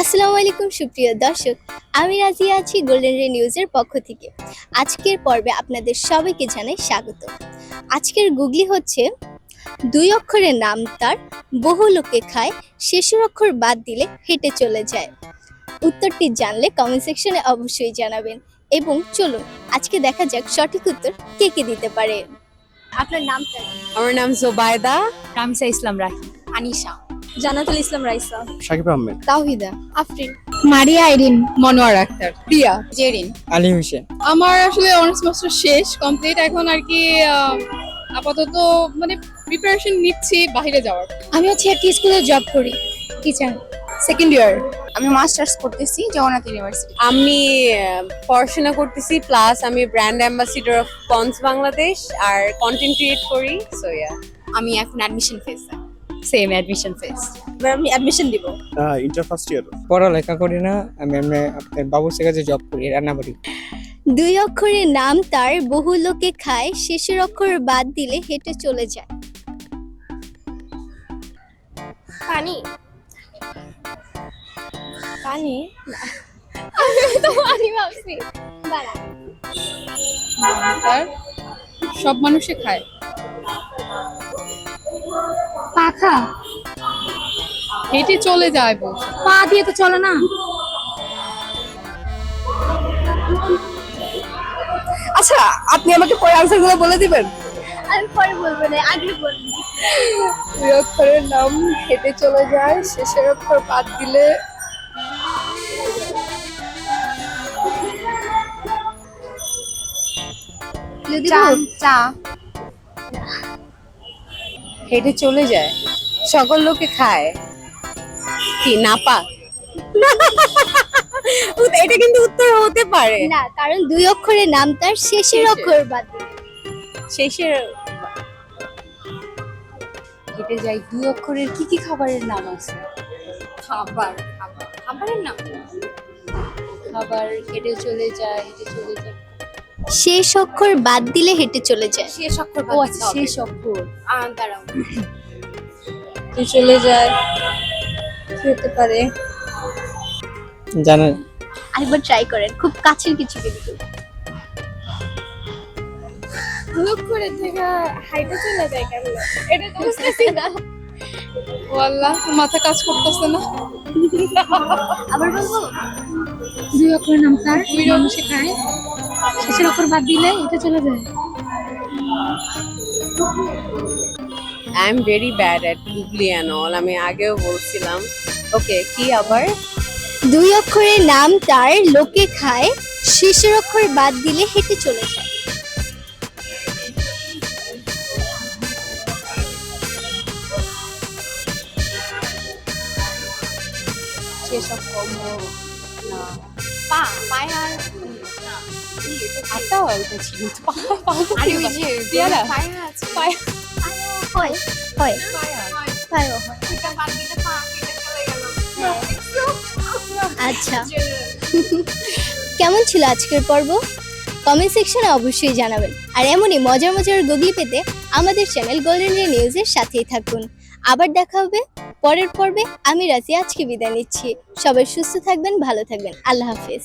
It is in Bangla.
আসসালামু আলাইকুম সুপ্রিয় দর্শক আমি রাজি আছি গোল্ডেন রে নিউজের পক্ষ থেকে। আজকের পর্বে আপনাদের সবাইকে জানাই স্বাগত। আজকের গুগলি হচ্ছে দুই অক্ষরের নাম তার বহু লোকে খায় শেষের অক্ষর বাদ দিলে হেঁটে চলে যায়। উত্তরটি জানলে কমেন্ট সেকশনে অবশ্যই জানাবেন। এবং চলুন আজকে দেখা যাক সঠিক উত্তর কে কে দিতে পারে। আপনার নামটা আমার নাম জোবায়দা। রামিসা ইসলাম রাহি আনিশা। জানাতুল ইসলাম রাইসা। সাকিব আহমেদ। তাওহিদা আফরিন। মারিয়া আইরিন মনোয়ার আক্তার। প্রিয়া জেরিন। আলী হোসেন। আমার আসলে অনার্স মাস্টার শেষ কমপ্লিট এখন আর কি আহ, আপাতত মানে প্রিপারেশন নিচ্ছি বাইরে যাওয়ার। আমি হচ্ছে একটি স্কুলে জব করি টিচার সেকেন্ড ইয়ার আমি মাস্টার্স করতেছি জগন্নাথ ইউনিভার্সিটি আমি পড়াশোনা করতেছি প্লাস আমি brand ambassador of Pond's Bangladesh R content create করি সো ইয়া আমি এখন admission phase same admission phase আমি অ্যাডমিশন দিব? ইন্টার ফার্স্ট ইয়ার পড়ালেখা করি না আমি এমনি আপনার বাবুসের কাছে জব করি রান্নাবাড়ি দুই অক্ষরের নাম তার বহু লোকে খায় শেষের অক্ষর বাদ দিলে হেঁটে চলে যায়। পানি। পানি? তো পানি ভাবছি দাঁড়া। আর? সব মানুষে খায়। পাখা? হেঁটে চলে যায় বলছে। পা দিয়ে তো চলে না? আচ্ছা আপনি আমাকে পরে আনসারগুলো বলে দিবেন? আমি পরে বলব না আগে বলব। দুই অক্ষরের নাম হেঁটে চলে যায় শেষের অক্ষর বাদ দিলে। চা। চা। হেঁটে চলে যায়। সকল লোকে খায়। কি নাপা? এটা কিন্তু উত্তর হতে পারে। না কারণ দুই অক্ষরের নাম তার শেষের অক্ষর বাদ। শেষের হেঁটে যাই দুই অক্ষরের কি কি খাবারের নাম আছে? খাবার খাবার খাবারের নাম? খাবার হেঁটে চলে যায় হেঁটে চলে যায়। শেষ অক্ষর বাদ দিলে হেঁটে চলে যায়। শেষ অক্ষর ও আচ্ছা শেষ অক্ষর দাঁড়াও তুই চলে যায়। হতে পারে? জানেন। আরেকবার ট্রাই করেন খুব কাছের কিছু কিন্তু। লোক করে থেকে হাইটে চলে যায় কেন? এটা তো বুঝতেছি না। মাথা কাজ করতেছে না। আবার বলব? দুই অক্ষরের নাম তার দুই মানুষে খায় শেষের অক্ষর বাদ দিলে এটা চলে যায়। I am very bad at googly and all আমি আগেও বলছিলাম। ওকে কি আবার? দুই অক্ষরের নাম তার লোকে খায় শেষের অক্ষর বাদ দিলে হেঁটে চলে যায়। শেষ অক্ষর না। পা পায়ে আর আটা ওটা ছিল আরে ওই যে পেয়ারা পায়ে আছে পায়ে হয় হয় পায়া হয় হয় ওইটা বাদ দিলে পা কেটে চলে গেল আচ্ছা কেমন ছিল আজকের পর্ব কমেন্ট সেকশনে অবশ্যই জানাবেন আর এমনই মজার মজার গুগলি পেতে আমাদের চ্যানেল গোল্ডেন রে নিউজের সাথেই থাকুন আবার দেখা হবে পরের পর্বে আমি রাজি আজকে বিদায় নিচ্ছি সবাই সুস্থ থাকবেন ভালো থাকবেন আল্লাহ হাফেজ